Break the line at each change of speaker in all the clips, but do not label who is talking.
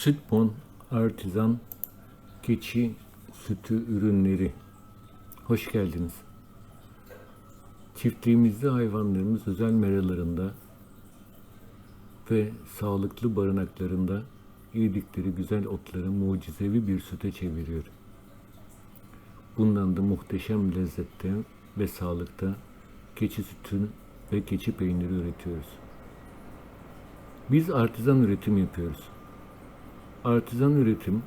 Sütbon Artizan Keçi Sütü Ürünleri Hoş geldiniz. Çiftliğimizde hayvanlarımız özel meralarında ve sağlıklı barınaklarında yedikleri güzel otları mucizevi bir süte çeviriyor. Bundan da muhteşem lezzette ve sağlıkta keçi sütü ve keçi peyniri üretiyoruz. Biz artizan üretim yapıyoruz. Artizan üretim,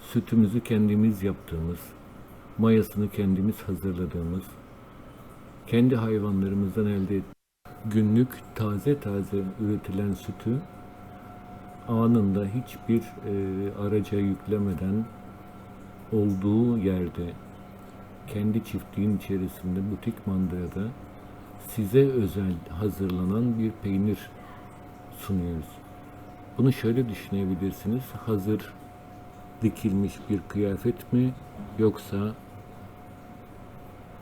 sütümüzü kendimiz yaptığımız, mayasını kendimiz hazırladığımız, kendi hayvanlarımızdan elde et günlük taze taze üretilen sütü anında hiçbir e, araca yüklemeden olduğu yerde kendi çiftliğin içerisinde butik mandırada size özel hazırlanan bir peynir sunuyoruz. Bunu şöyle düşünebilirsiniz. Hazır dikilmiş bir kıyafet mi yoksa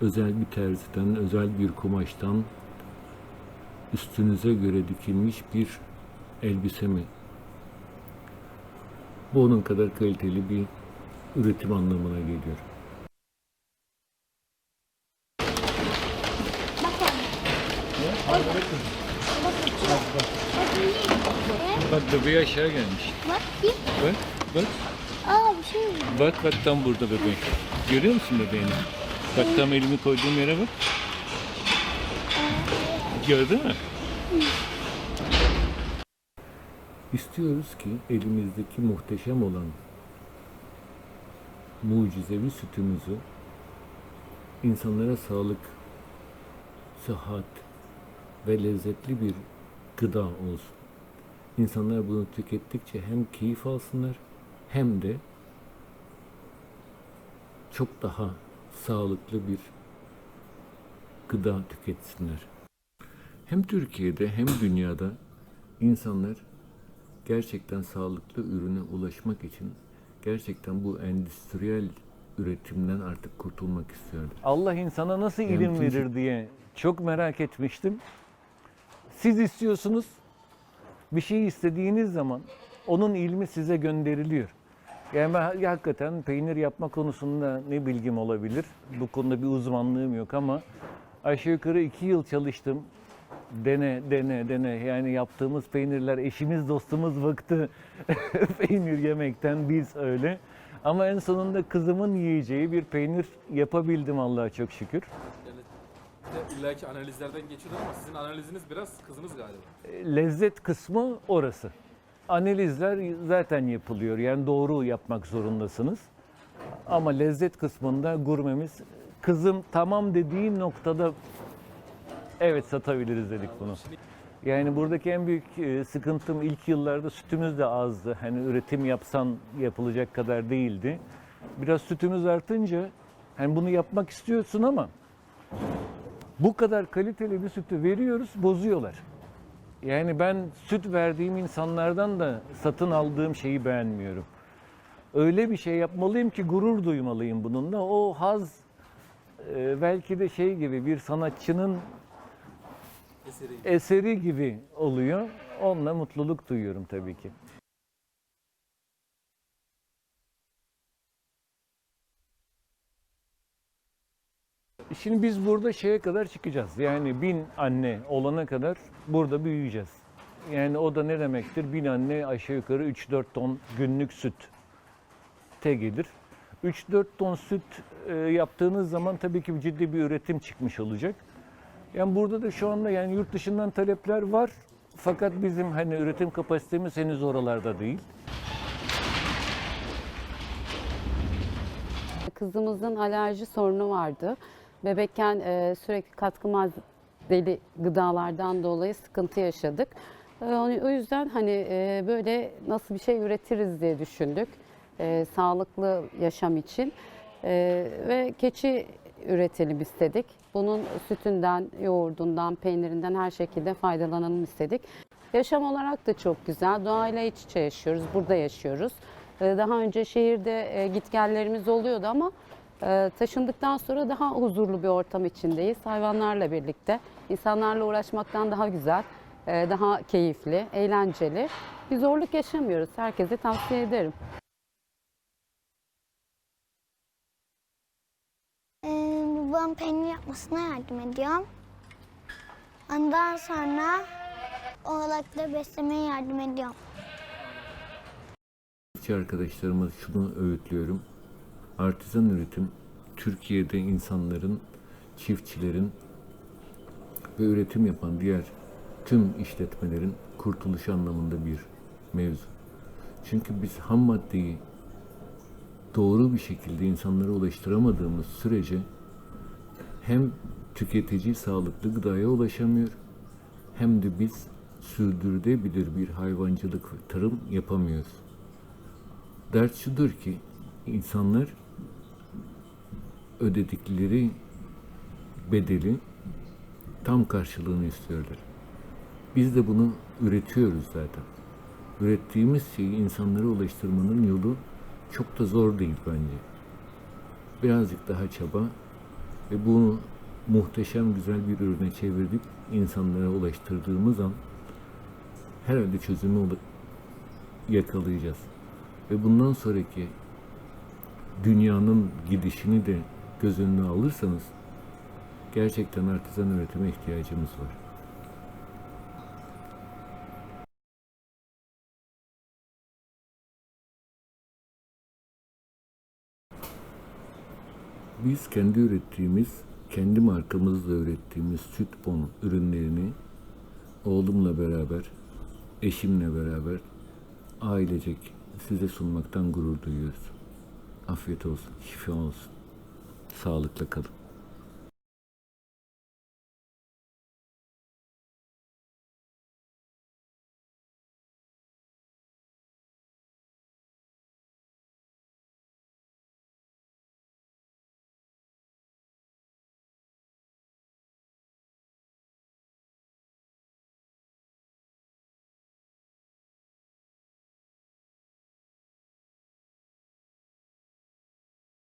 özel bir terziden, özel bir kumaştan üstünüze göre dikilmiş bir elbise mi? Bu onun kadar kaliteli bir üretim anlamına geliyor. Bak bebeği aşağı gelmiş.
Bak bir.
Bak, bak.
Aa bir şey mi?
Bak bak tam burada bebeği. Görüyor musun bebeğini? Bak tam elimi koyduğum yere bak. Gördün mü? İstiyoruz ki elimizdeki muhteşem olan mucizevi sütümüzü insanlara sağlık, sıhhat ve lezzetli bir gıda olsun. İnsanlar bunu tükettikçe hem keyif alsınlar hem de çok daha sağlıklı bir gıda tüketsinler. Hem Türkiye'de hem dünyada insanlar gerçekten sağlıklı ürüne ulaşmak için gerçekten bu endüstriyel üretimden artık kurtulmak istiyorlar.
Allah insana nasıl ilim verir diye çok merak etmiştim. Siz istiyorsunuz, bir şey istediğiniz zaman onun ilmi size gönderiliyor. Yani ben ha- hakikaten peynir yapma konusunda ne bilgim olabilir? Bu konuda bir uzmanlığım yok ama aşağı yukarı iki yıl çalıştım. Dene, dene, dene. Yani yaptığımız peynirler, eşimiz, dostumuz bıktı peynir yemekten, biz öyle. Ama en sonunda kızımın yiyeceği bir peynir yapabildim Allah'a çok şükür.
De illaki analizlerden geçiyorlar ama sizin analiziniz biraz kızınız galiba.
lezzet kısmı orası. Analizler zaten yapılıyor. Yani doğru yapmak zorundasınız. Ama lezzet kısmında gurmemiz kızım tamam dediği noktada evet satabiliriz dedik bunu. Yani buradaki en büyük e, sıkıntım ilk yıllarda sütümüz de azdı. Hani üretim yapsan yapılacak kadar değildi. Biraz sütümüz artınca hani bunu yapmak istiyorsun ama bu kadar kaliteli bir sütü veriyoruz, bozuyorlar. Yani ben süt verdiğim insanlardan da satın aldığım şeyi beğenmiyorum. Öyle bir şey yapmalıyım ki gurur duymalıyım bununla. O haz e, belki de şey gibi bir sanatçının
Eseri.
eseri gibi oluyor. Onunla mutluluk duyuyorum tabii ki. Şimdi biz burada şeye kadar çıkacağız. Yani bin anne olana kadar burada büyüyeceğiz. Yani o da ne demektir? Bin anne aşağı yukarı 3-4 ton günlük süt te gelir. 3-4 ton süt e, yaptığınız zaman tabii ki ciddi bir üretim çıkmış olacak. Yani burada da şu anda yani yurt dışından talepler var. Fakat bizim hani üretim kapasitemiz henüz oralarda değil.
Kızımızın alerji sorunu vardı. Bebekken e, sürekli katkı maddeli gıdalardan dolayı sıkıntı yaşadık. E, o- o yüzden hani e, böyle nasıl bir şey üretiriz diye düşündük. E, sağlıklı yaşam için. E, ve keçi üretelim istedik. Bunun sütünden, yoğurdundan, peynirinden her şekilde faydalanalım istedik. Yaşam olarak da çok güzel. Doğayla iç içe yaşıyoruz. Burada yaşıyoruz. Ee, Daha önce şehirde e, gitgellerimiz oluyordu ama e, taşındıktan sonra daha huzurlu bir ortam içindeyiz. Hayvanlarla birlikte. insanlarla uğraşmaktan daha güzel, e, daha keyifli, eğlenceli. Bir zorluk yaşamıyoruz. Herkese tavsiye ederim.
Ee, babam peynir yapmasına yardım ediyorum. Ondan sonra oğlakları beslemeye yardım ediyorum.
Arkadaşlarıma şunu öğütlüyorum. Artizan üretim Türkiye'de insanların, çiftçilerin ve üretim yapan diğer tüm işletmelerin kurtuluş anlamında bir mevzu. Çünkü biz ham maddeyi doğru bir şekilde insanlara ulaştıramadığımız sürece hem tüketici sağlıklı gıdaya ulaşamıyor hem de biz sürdürülebilir bir hayvancılık tarım yapamıyoruz. Dert şudur ki insanlar ödedikleri bedeli tam karşılığını istiyorlar. Biz de bunu üretiyoruz zaten. Ürettiğimiz şeyi insanlara ulaştırmanın yolu çok da zor değil bence. Birazcık daha çaba ve bunu muhteşem güzel bir ürüne çevirip insanlara ulaştırdığımız an herhalde çözümü yakalayacağız. Ve bundan sonraki dünyanın gidişini de göz önüne alırsanız gerçekten artizan üretime ihtiyacımız var. Biz kendi ürettiğimiz, kendi markamızla ürettiğimiz süt bon ürünlerini oğlumla beraber, eşimle beraber ailecek size sunmaktan gurur duyuyoruz. Afiyet olsun, şifa olsun. Sağlıkla kalın.